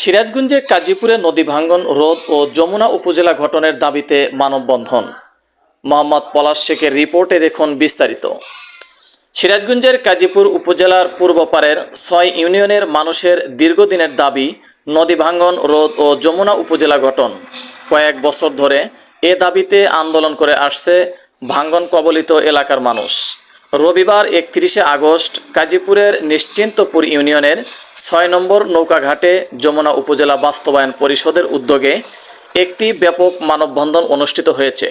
সিরাজগঞ্জে কাজীপুরে নদী ভাঙ্গন রোধ ও যমুনা উপজেলা গঠনের দাবিতে মানববন্ধন। মোহাম্মদ পলাশ শেখের রিপোর্টে দেখুন বিস্তারিত। সিরাজগঞ্জের কাজীপুর উপজেলার পূর্ব পারের ছয় ইউনিয়নের মানুষের দীর্ঘদিনের দাবি, নদী ভাঙ্গন রোধ ও যমুনা উপজেলা গঠন। কয়েক বছর ধরে এ দাবিতে আন্দোলন করে আসছে ভাঙ্গন কবলিত এলাকার মানুষ। রবিবার একত্রিশে আগস্ট কাজীপুরের নিশ্চিন্তপুর ইউনিয়নের ছয় নম্বর নৌকাঘাটে যমুনা উপজেলা বাস্তবায়ন পরিষদের উদ্যোগে একটি ব্যাপক মানববন্ধন অনুষ্ঠিত হয়েছে।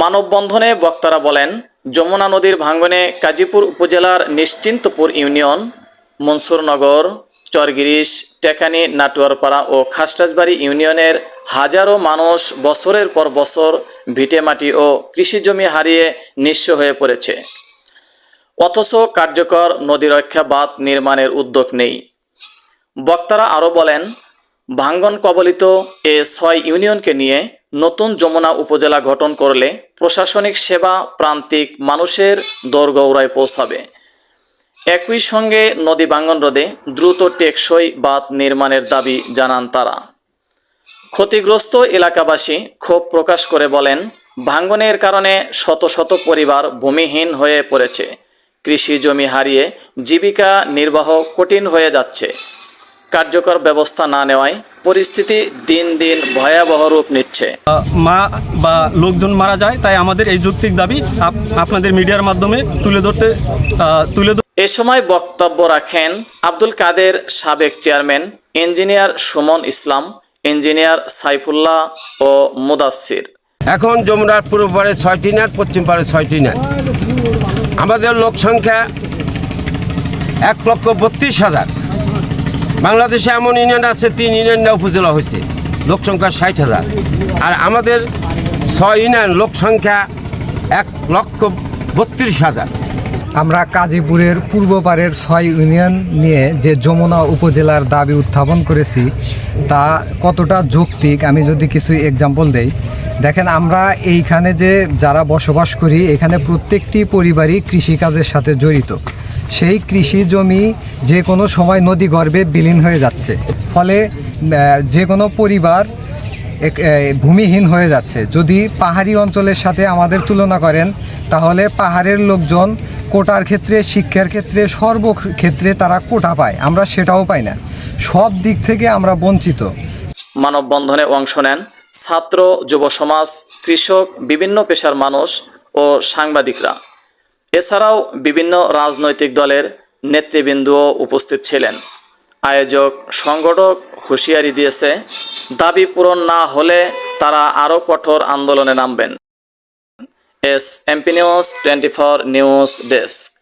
মানববন্ধনে বক্তারা বলেন, যমুনা নদীর ভাঙ্গনে কাজীপুর উপজেলার নিশ্চিন্তপুর ইউনিয়ন, মনসুরনগর, চরগিরিশ, টেকানি, নাটুয়ারপাড়া ও খাসটাসবাড়ি ইউনিয়নের হাজারো মানুষ বছরের পর বছর ভিটেমাটি ও কৃষিজমি হারিয়ে নিঃস্ব হয়ে পড়েছে। অথচ কার্যকর নদী রক্ষা বাঁধ নির্মাণের উদ্যোগ নেই। বক্তারা আরও বলেন, ভাঙ্গন কবলিত এ ছয় ইউনিয়নকে নিয়ে নতুন যমুনা উপজেলা গঠন করলে প্রশাসনিক সেবা প্রান্তিক মানুষের দোরগৌড়ায় পৌঁছাবে। একই সঙ্গে নদী ভাঙ্গন রোধে দ্রুত টেকসই বাঁধ নির্মাণের দাবি জানান তারা। ক্ষতিগ্রস্ত এলাকাবাসী ক্ষোভ প্রকাশ করে বলেন, ভাঙ্গনের কারণে শত শত পরিবার ভূমিহীন হয়ে পড়েছে। কৃষি জমি হারিয়ে জীবিকা নির্বাহ কঠিন হয়ে যাচ্ছে। কার্যকর ব্যবস্থা না নেওয়ায় পরিস্থিতি দিন দিন ভয়াবহ রূপ নিচ্ছে। মা বা লোকজন মারা যায় তাই আমাদের এই যৌক্তিক দাবি আপ- আপনাদের মিডিয়ার মাধ্যমে তুলে ধরতে আহ, তুলে ধর- এ সময় বক্তব্য রাখেন আব্দুল কাদের সাবেক chairman engineer Suman Islam engineer Saifullah ও মুদাসির এখন যমুনার পূর্ব পারে ছয়টি নেট পশ্চিম পারে ছয়টি নেট। আমাদের লোক সংখ্যা এক লক্ষ বত্রিশ হাজার। বাংলাদেশে এমন ইউনিয়ন আছে, তিন ইউনিয়ন উপজেলা হয়েছে, লোক সংখ্যা ষাট হাজার। আর আমাদের ছয় ইউনিয়ন লোক সংখ্যা এক লক্ষ বত্রিশ হাজার। আমরা কাজীপুরের পূর্ব পারের ছয় ইউনিয়ন নিয়ে যে যমুনা উপজেলার দাবি উত্থাপন করেছি, তা কতটা যৌক্তিক? আমি যদি কিছু এক্সাম্পল দেই। দেখেন, আমরা এইখানে যে যারা বসবাস করি, এখানে প্রত্যেকটি পরিবারই কৃষিকাজের সাথে জড়িত। সেই কৃষি জমি যে কোনো সময় নদী গর্ভে বিলীন হয়ে যাচ্ছে। ফলে যে কোনো পরিবার ভূমিহীন হয়ে যাচ্ছে। যদি পাহাড়ি অঞ্চলের সাথে আমাদের তুলনা করেন, তাহলে পাহাড়ের লোকজন কোটার ক্ষেত্রে, শিক্ষার ক্ষেত্রে, সর্বক্ষেত্রে তারা কোটা পায়। আমরা সেটাও পাই না। সব দিক থেকে আমরা বঞ্চিত। মানববন্ধনে অংশ নেন ছাত্র, যুব সমাজ, কৃষক, বিভিন্ন পেশার মানুষ ও সাংবাদিকরা। এছাড়াও বিভিন্ন রাজনৈতিক দলের নেতৃবৃন্দও উপস্থিত ছিলেন। আয়োজক সংগঠক হুঁশিয়ারি দিয়েছে, দাবি পূরণ না হলে তারা আরও কঠোর আন্দোলনে নামবেন। S MP news, twenty four news desk.